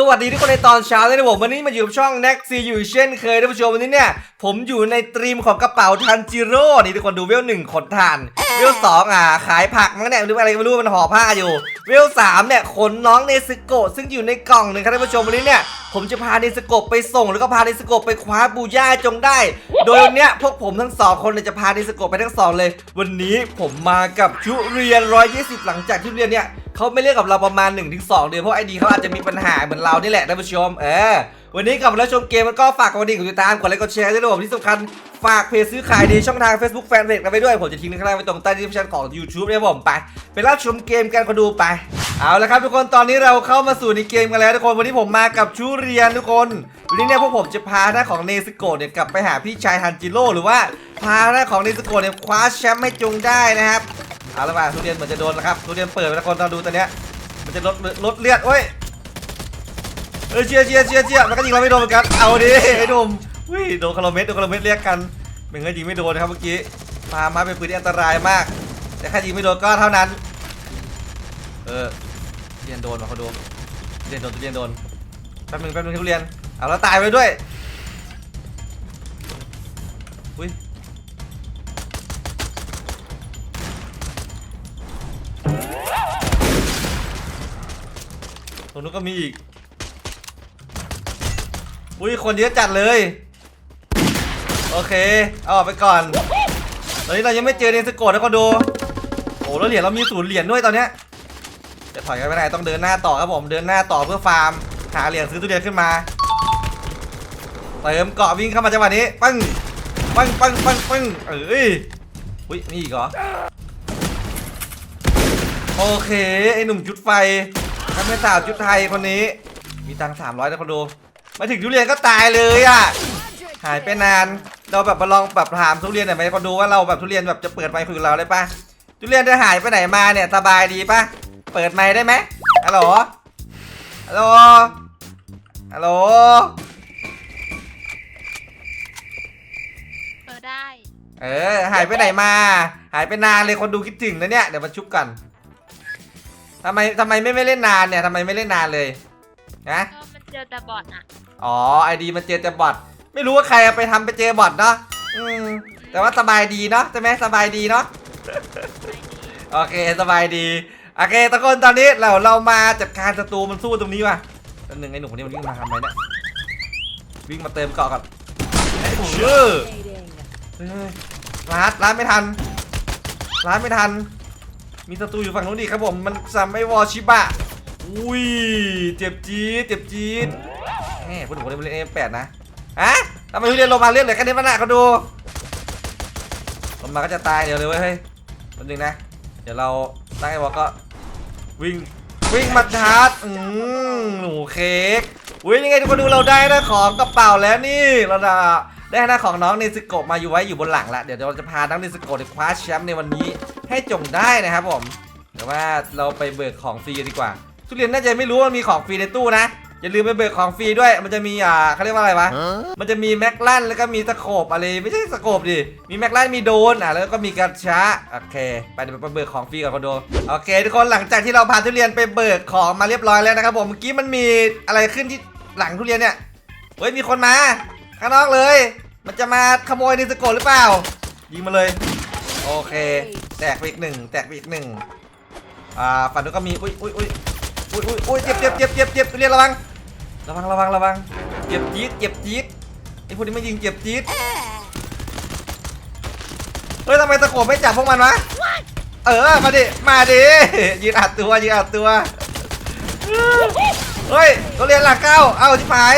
สวัสดีทุกคนในตอนเช้าเลยนะผมวันนี้มาอยู่กับช่อง Next C อยู่เช่นเคยท่านผู้ชมวันนี้เนี่ยผมอยู่ในตรีมของกระเป๋าทันจิโร่นี่ทุกคนดูเวลหนึ่งขนทานเวลสองอะขายผักมั้งเนี่ยหรืออะไรก็ไม่รู้มันห่อผ้าอยู่ เวลสามเนี่ยขนน้องเนซึโกะซึ่งอยู่ในกล่องหนึ่งครับท่านผู้ชมวันนี้เนี่ยผมจะพาเนสโกบไปส่ง แล้วก็พาเนสโกบไปคว้าบูย่าจงได้ โดยวันเนี้ยพวกผมทั้งสองคนเนี่ยจะพาเนสโกบไปทั้งสองเลย วันนี้ผมมากับชุเรียน 120 หลังจากที่เรียนเนี่ยเขาไม่เรียกกับเราประมาณ 1-2 เดือนเพราะไอดีเขาอาจจะมีปัญหาเหมือนเรานี่แหละท่านผู้ชมเออวันนี้กลับมาแล้วชมเกมมันก็ฝากกดดิ่งกดติดตามกดไลค์กดแชร์ด้วยนะผมที่สำคัญฝากเพจซื้อขายดีช่องทาง Facebook Fanpage กันไปด้วย ผมจะทิ้งลิงก์ข้างล่างไว้ตรงใต้ดีสคริปชั่นของ YouTube นะผมไป ไปรับชมเกมกันก็ดูไป เอาละครับทุกคนตอนนี้เราเข้ามาสู่ในเกมกันแล้วทุกคนวันนี้ผมมากับชูเรียนทุกคนวันนี้เนี่ยพวกผมจะพาหน้าของเนสโกเนี่ยกลับไปหาพี่ชายฮันจิโร่หรือว่าพาหน้าของเนสโกเนี่ยคว้าแชมป์ให้จงได้นะครับเอาละว่าทุเรียนเหมือนจะโดนแล้วครับทุเรียนเปิดไปแล้วคนเราดูตอนเนี้ยมันจะลดลดเลือดโอ้ย เออเชียเชียเชียเชียมันก็ยิงเราไม่โดนเหมือนกันเอาดิไอ้หนุ่มวิ่โดนคาร์เมตโดนคาร์เมตเรียกกันเป็นไงยิงไม่โดนนะครับเมื่อกี้มามาเป็นปืนที่อันตรายมาก แต่แค่ยิงไม่โดนก็เท่านั้น เออเรียนโดนว่ะเขาโดนเรียนโดนทุเรียนโดนแป๊บนึงแป๊บนึงทุเรียนเอาแล้วตายไปด้วยอุ้ยตรงนู้นก็มีอีก อุ้ยคนเยอะจัดเลย โอเค เอาออกไปก่อน ตอนนี้เรายังไม่เจอเดนสโกดนะคนดู โอ้แล้วเหรียญเรามีศูนย์เหรียญด้วยตอนเนี้ย จะถอยกันไม่ได้ต้องเดินหน้าต่อครับผม เดินหน้าต่อเพื่อฟาร์ม หาเหรียญซื้อทุเรียนขึ้นมา เติมเกาะวิ่งเข้ามาจังหวะนี้ปึ้งปึ้งปึ้งปึ้งปึ้งเอ้ย อุ้ยนี่อีกเหรอ โอเคไอ้หนุ่มจุดไฟถ้าไม่สาวจุดไทยคนนี้ มีตังสามร้อยนะคนดู มาถึงทุเรียนก็ตายเลยอะหายไปนาน เราแบบมาลองแบบถามทุเรียนหน่อยไหมคนดูว่าเราแบบทุเรียนแบบจะเปิดไมค์คุยกับเราได้ปะทุเรียนได้หายไปไหนมาเนี่ยสบายดีปะเปิดไมค์ได้ไหมฮัลโหลฮัลโหลฮัลโหลเออได้ เออหายไปไหนมา หายไปนานเลยคนดูคิดถึงนะเนี่ยเดี๋ยวมาชุบกันทำไมทำไมไม่ไม่เล่นนานเนี่ยทำไมไม่เล่นนานเลยนะก็มันเจอแต่บอทอะ อ๋อไอดีมันเจอแต่บอทไม่รู้ว่าใครไปทำไปเจบอทเนาะอืมแต่ว่าสบายดีเนาะใช่ไหมสบายดีเนาะโอเคสบายดีโอเคทุกคนตอนนี้เราเรามาจัดการศัตรูมันสู้ตรงนี้ว่ะแป๊บนึงไอ้หนุ่มคนนี้มันวิ่งมาทำอะไมเนี่ยวิ่งมาเติมเกาะก่อนไอ้ผมเออร้านร้านไม่ทันร้านไม่ทัน มีศัตรูอยู่ฝั่งนู้นดีครับผมมันซัมไม่วอชิบะอุ้ยเจ็บจี๊ดเจ็บจี๊ด แหมพูดถึงคนนี้มันเล่นเอ็มแปดนะอะทำไมทุเรียนลงมาเลือดเลือแค่นี้มันหนักเขาดูลงมาก็จะตายเดี๋ยวเลยเว้ยเฮ้ยแป๊บนึงนะ เดี๋ยวเราตั้งไอ้บอกก็วิ่งวิ่งมาชาร์จอืมหนูเค้กอุ้ยยังไงทุกคนดูเราได้น้าของกระเป๋าแล้วนี่เราได้ได้หน้าของน้องเนสโกะมาอยู่ไว้อยู่บนหลังละเดี๋ยวเราจะพาน้องเนสโกะไปคว้าแชมป์ในวันนี้ให้จงได้นะครับผมเดี๋ยวว่าเราไปเบิกของฟรีดีกว่าทุเรียนน่าจะไม่รู้ว่ามีของฟรีในตู้นะ อย่าลืมไปเบิกของฟรีด้วย มันจะมีอ่าเขาเรียกว่าอะไรวะ มันจะมีแม็กลันแล้วก็มีสโคปอะไร ไม่ใช่สโคปดิ มีแม็กลันมีโดนอะแล้วก็มีกระชะโอเค ไปเดี๋ยวไปเบิกของฟรีกับคอนโด โอเค ทุกคนหลังจากที่เราพาทุเรียนไปเบิกของมาเรียบร้อยแล้วนะครับผม เมื่อกี้มันมีอะไรขึ้นที่หลังทุเรียนเนี่ย เฮ้ยมีคนมา ข้างนอกเลย มันจะมาขโมยนิสโกะหรือเปล่า ยิงมาเลย โอเค แตกไปอีกหนึ่งแตกไปอีกหนึ่งอ่าฝั่งนู้นก็มี อุ้ยอุ้ยอุ้ยอุ้ยอุ้ยอุ้ยเจ็บเจ็บเจ็บเจ็บเจ็บทุเรียนระวัง ระวังระวังระวังเจ็บจี๊ดเจ็บจี๊ดไอ้พวกนี้ไม่ยิงเจ็บจี๊ดเฮ้ยทำไมตะโขบไม่จับพวกมันวะเออมาดิมาดิยืนอัดตัวยืนอัดตัวเฮ้ยตัวเรียนหลักเก้าเอาชิบหาย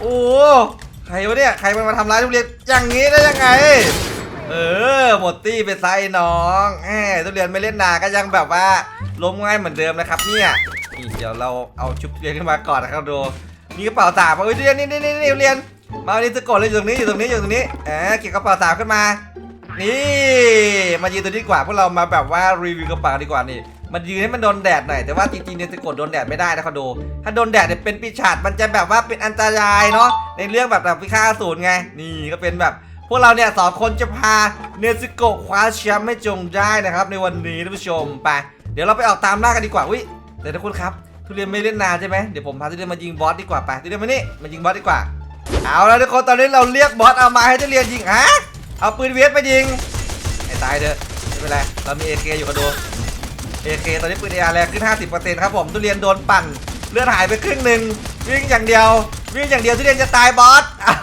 โอ้ใครวะเนี่ยใครมันมาทำร้ายทุเรียนอย่างนี้ได้ยังไง เออหมดตี้ไปไซน้องแหมทุเรียนไม่เล่นนาก็ยังแบบว่าล้มง่ายเหมือนเดิมนะครับเนี่ย นี่เดี๋ยวเราเอาชุบทุเรียนขึ้นมาก่อนนะครับดูมีกระเป๋าสามมาเอ้ยทุเรียนนี่นี่นี่ทุเรียน มาวันนี้จะกดเลยอยู่ตรงนี้อยู่ตรงนี้อยู่ตรงนี้เออเก็บกระเป๋าสามขึ้นมา นี่มายืนตัวนี้ดีกว่าพวกเรามาแบบว่ารีวิวกระเป๋าดีกว่านี่มันยืนให้มันโดนแดดหน่อยแต่ว่าจริงๆเนี่ยจะกดโดนแดดไม่ได้นะเขาดูถ้าโดนแดดเนี่ยเป็นปีศาจมันจะแบบว่าเป็นอันตรายเนาะในเรื่องแบบแบบพิฆาตศูนย์ไงนี่ก็เป็นแบบพวกเราเนี่ยสองคนจะพาเนซึโกะคว้าแชมป์ให้จงได้นะครับในวันนี้ท่านผู้ชมไป เดี๋ยวเราไปออกตามล่ากันดีกว่าอุ้ย แต่ทุกคนครับทุเรียนไม่เล่นนานใช่ไหมเดี๋ยวผมพาทุเรียนมายิงบอสดีกว่าไปทุเรียนมานี่มายิงบอสดีกว่า เอาแล้วทุกคนตอนนี้เราเรียกบอสเอามาให้ทุเรียนยิงฮะเอาปืนเวสมายิงให้ตายเถอะไม่เป็นไรเรามีเอเคอยู่กันดูเอเคตอนนี้ปืนเอแรงขึ้น 50%ครับผมทุเรียนโดนปั่นเลือดหายไปครึ่งหนึ่งวิ่งอย่างเดียว วิ่งอย่างเดียวทุเรียนจะตายบอสเอา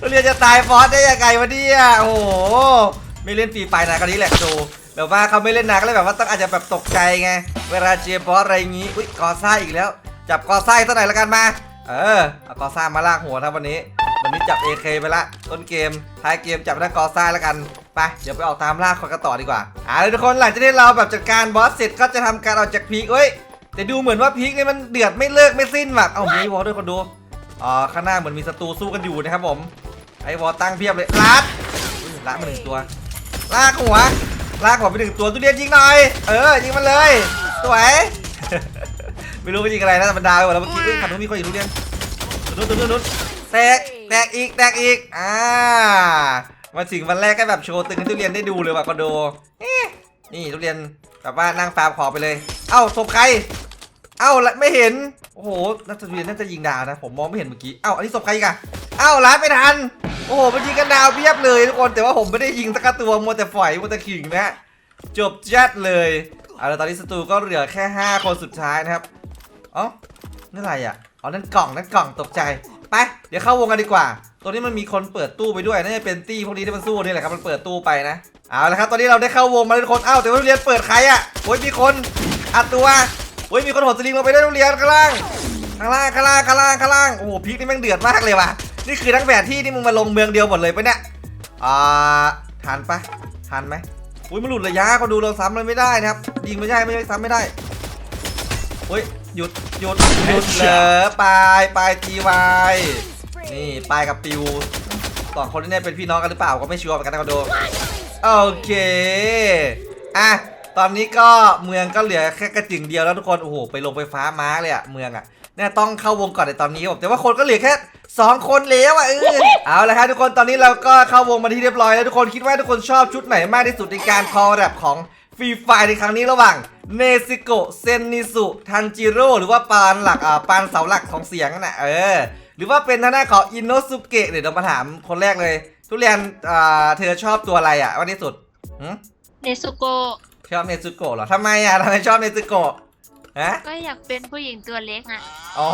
ทุเรียนจะตายบอสได้ยังไงวะเนี่ยโอ้โหไม่เล่นฟรีไฟนะคราวนี้แหละดู แบบว่าเขาไม่เล่นหนานก็เลยแบบว่าต้องอาจจะแบบตกใจไง เวลาเชียบอสอะไรอย่างงี้ อุ้ยกอซ่าอีกแล้ว จับกอซ่าอีกสักหนล้วกันมา เออเอากอซ่ามาลากหัวนะวันนี้ วันนี้จับ AK ไปละ ต้นเกม ท้ายเกมจับทั้งกอซ่าล้วกันไปเดี๋ยวไปออกตามล่าคอยกันต่อดีกว่าอ่าทุกคนหลังจากที่เราแบบจัดการบอสเสร็จก็จะทำการออกจากพีคเอ้ยแต่ดูเหมือนว่าพีคนี่มันเดือดไม่เลิกไม่สิ้นว่ะเอ้ามีวอลด้วยคนดูอ๋อข้างหน้าเหมือนมีศัตรูสู้กันอยู่นะครับผมไอ้วอลตั้งเพียบเลยลัดลัดมาหนึ่งตัวลากหัว ลากหัวไปหนึ่งตัวตุเรียนยิงหน่อย เออ ยิงมันเลย สวย ไม่รู้ไปยิงอะไรนะแต่บรรดาไปหมดแล้วเมื่อกี้เฮ้ยขับนู้นมีคนอยู่ทุเรียนนู้นนู้นนู้นแตก แตกอีก แตกอีก อ่ามาถึงวันแรกก็แบบโชว์ตึงให้ตุเรียนได้ดูเลยว่ะคอนโดนี่ตุเรียนแบบว่านั่งฟาร์มขอไปเลย เอ้าศพใคร เอ้าไม่เห็น โอ้โหน่าจะทุเรียนน่าจะยิงดาวนะ ผมมองไม่เห็นเมื่อกี้ เอ้าอันนี้ศพใครกอะเอ้าร้านไม่ทัน โอ้โหมันยิงกันดาวเพียบเลยทุกคน แต่ว่าผมไม่ได้ยิงสักตัวมัวแต่ฝอยมัวแต่ขิงนะ จบแจัดเลยเอาละตอนนี้สตูก็เหลือแค่ 5 คนสุดท้ายนะครับอ๋อนั่นอะไรอะ อ๋อ นั่นกล่อง นั่นกล่อง ตกใจ ไป เดี๋ยวเข้าวงกันดีกว่า ตัวนี้มันมีคนเปิดตู้ไปด้วย น่าจะเป็นตี้พวกนี้ที่มันสู้นี่แหละครับ มันเปิดตู้ไปนะ เอาละครับ ตอนนี้เราได้เข้าวงมาทุกคนเอ้าแต่ว่าเรียนเปิดใครอะโอ้ยมีคนอัดตัว โอ้ยมีคนหดสลิงลงไปด้วยทุเรียนข้างล่างข้างล่างข้างล่างข้างล่างข้างล่างโอ้โหพีคนี่แม่งเดือดมากเลยว่ะนี่คือทั้งแผนที่นี่มึงมาลงเมืองเดียวหมดเลยปะเนี่ยอ่าทันปะทันไหมอุ้ยมันหลุดระยะเขาดูเราซ้ำเลยไม่ได้นะครับยิงไม่ได้ไม่ได้ซ้ำไม่ได้อุ้ยหยุดหยุดหยุดเหลอปลายปลายทีวายนี่ปลายกับปิวสองคนนี้เนี่ยเป็นพี่น้องกันหรือเปล่าก็ไม่ชัวร์เหมือนกันนะคอนโดโอเคอะ ตอนนี้ก็เมืองก็เหลือแค่กระจึงเดียวแล้วทุกคนโอ้โหไปลงไฟฟ้าม้าเลยอะเมืองอะเนี่ยต้องเข้าวงก่อนในตอนนี้ครับแต่ว่าคนก็เหลือแค่สองคนแล้วอะเออเอาละครับทุกคนตอนนี้เราก็เข้าวงมาที่เรียบร้อยแล้วทุกคนคิดว่าทุกคนชอบชุดไหนมากที่สุดในการคอแรปของฟรีไฟในครั้งนี้ระหว่างเนซิโกเซนนิสุทันจิโร่หรือว่าปานหลักอ่าปานเสาหลักของเสียงนั่นน่ะเออ หรือว่าเป็นท่างด้าของอินโนสุเกะเดี๋ยวเรามาถามคนแรกเลย ทุเรียนอ่าเธอชอบตัวอะไรอะว่าที่สุดหืมเนซุโก ชอบเนซึโกะเหรอทำไมอะทำไมชอบเนซึโกะฮะก็อยากเป็นผู้หญิงตัวเล็กอะอ๋อ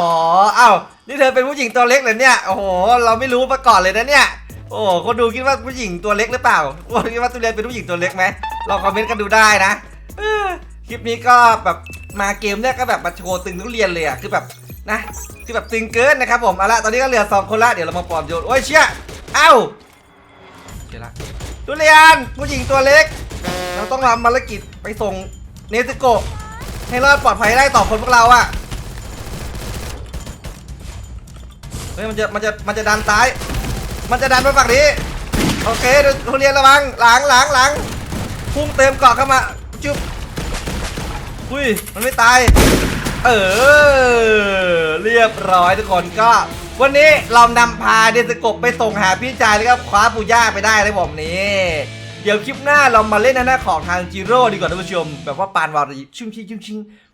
เอ้านี่เธอเป็นผู้หญิงตัวเล็กเหรอเนี่ยโอ้โหเราไม่รู้มาก่อนเลยนะเนี่ยโอ้โหคนดูคิดว่าผู้หญิงตัวเล็กหรือเปล่าคนคิดว่าทุเรียนเป็นผู้หญิงตัวเล็กไหมลองคอมเมนต์กันดูได้นะเออคลิปนี้ก็แบบมาเกมแรกก็แบบมาโชว์ตึงทุเรียนเลยอะคือแบบนะคือแบบตึงเกินนะครับผมเอาละตอนนี้ก็เหลือสองคนละเดี๋ยวเรามาปลอมโยนโอ้ยเชี่ยเอ้าเชี่ยละทุเรียนผู้หญิงตัวเล็ก เราต้องทำภารกิจไปส่งเนซึโกะให้รอดปลอดภัยได้ต่อคนพวกเราอะเฮ้ยมันจะมันจะมันจะดันซ้าย มันจะดันไปฝั่งนี้ โอเคเดี๋ยวทุเรียนระวังหลังหลังหลังพุ่งเต็มเกาะเข้ามาจุ๊บอุ้ยมันไม่ตาย เออเรียบร้อยทุกคนก็ วันนี้เรานำพาเดสโกไปส่งหาพี่ชายแล้วก็คว้าปูย่าไปได้เลยผมนี่ เดี๋ยวคลิปหน้าเรามาเล่นหน้าของทางจิโร่ดีกว่าท่านผู้ชม แบบว่าปานวารีชุ่มชิงชุ่มชิง